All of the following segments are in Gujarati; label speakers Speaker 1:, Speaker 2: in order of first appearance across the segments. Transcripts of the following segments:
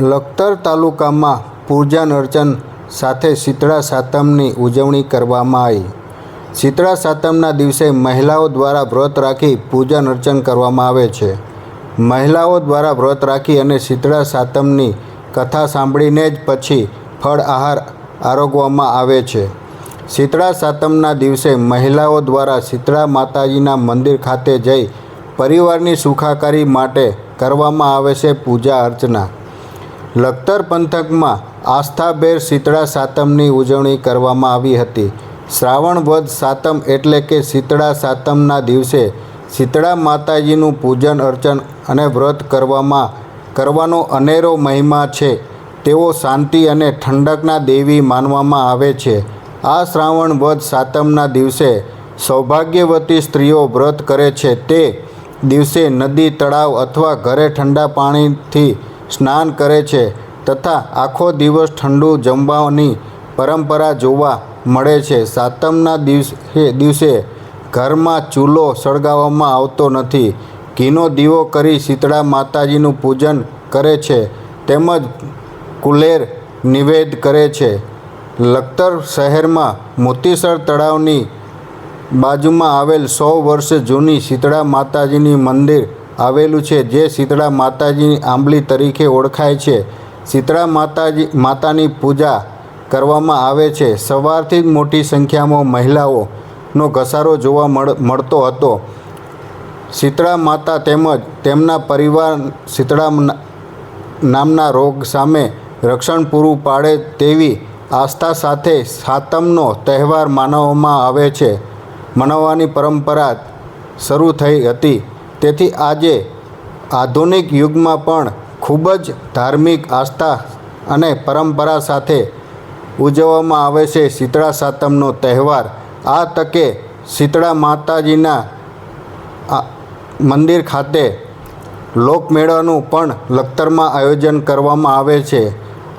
Speaker 1: લખતર તાલુકામાં પૂજન અર્ચન સાથે શીતળા સાતમની ઉજવણી કરવામાં આવી. શીતળા સાતમના દિવસે મહિલાઓ દ્વારા વ્રત રાખી પૂજન અર્ચન કરવામાં આવે છે. મહિલાઓ દ્વારા વ્રત રાખી અને શીતળા સાતમની કથા સાંભળીને જ પછી ફળ આહાર આરોગવામાં આવે છે. શીતળા સાતમના દિવસે મહિલાઓ દ્વારા શીતળા માતાજીના મંદિર ખાતે જઈ પરિવારની સુખાકારી માટે કરવામાં આવે છે પૂજા અર્ચના. લખતર પંથકમાં આસ્થાભેર શીતળા સાતમની ઉજવણી કરવામાં આવી હતી. શ્રાવણ વદ સાતમ એટલે કે શીતળા સાતમના દિવસે શીતળા માતાજીનું પૂજન અર્ચન અને વ્રત કરવામાં કરવાનો અનેરો મહિમા છે. તેઓ શાંતિ અને ઠંડકના દેવી માનવામાં આવે છે. આ શ્રાવણ વદ સાતમના દિવસે સૌભાગ્યવતી સ્ત્રીઓ વ્રત કરે છે. તે દિવસે નદી, તળાવ અથવા ઘરે ઠંડા પાણીથી સ્નાન કરે છે તથા આખો દિવસ ઠંડુ જમવાની પરંપરા જોવા મળે છે. સાતમના દિવસે દિવસે ઘરમાં ચૂલો સળગાવવામાં આવતો નથી. ઘીનો દીવો કરી શીતળા માતાજીનું પૂજન કરે છે તેમજ કુલેર નિવેદ કરે છે. લખતર શહેરમાં મોતીસર તળાવની બાજુમાં આવેલ સો વર્ષ જૂની શીતળા માતાજીની મંદિર આવેલું છે, જે શીતળા માતાજીની આંબલી તરીકે ઓળખાય છે. શીતળા માતાજી, માતાની પૂજા કરવામાં આવે છે. સવારથી જ મોટી સંખ્યામાં મહિલાઓનો ઘસારો જોવા મળ, મળતો હતો. શીતળા માતા તેમજ તેમના પરિવાર શીતળા નામના રોગ સામે રક્ષણ પૂરું પાડે તેવી આસ્થા સાથે સાતમનો તહેવાર માનવામાં આવે છે. મનાવવાની પરંપરા શરૂ થઈ હતી. તેથી આજે આધુનિક યુગમાં પણ ખૂબ જ ધાર્મિક આસ્થા અને પરંપરા સાથે ઉજવવામાં આવે છે શીતળા સાતમનો તહેવાર. આ તકે શીતળા માતાજીના મંદિર ખાતે લોકમેળાનું પણ લખતરમાં આયોજન કરવામાં આવે છે.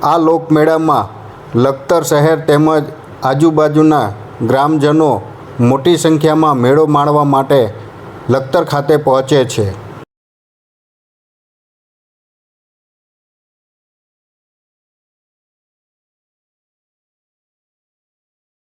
Speaker 1: આ લોકમેળામાં લખતર શહેર તેમજ આજુબાજુના ગ્રામજનો મોટી સંખ્યામાં મેળો માણવા માટે લખતર ખાતે પહોંચે છે.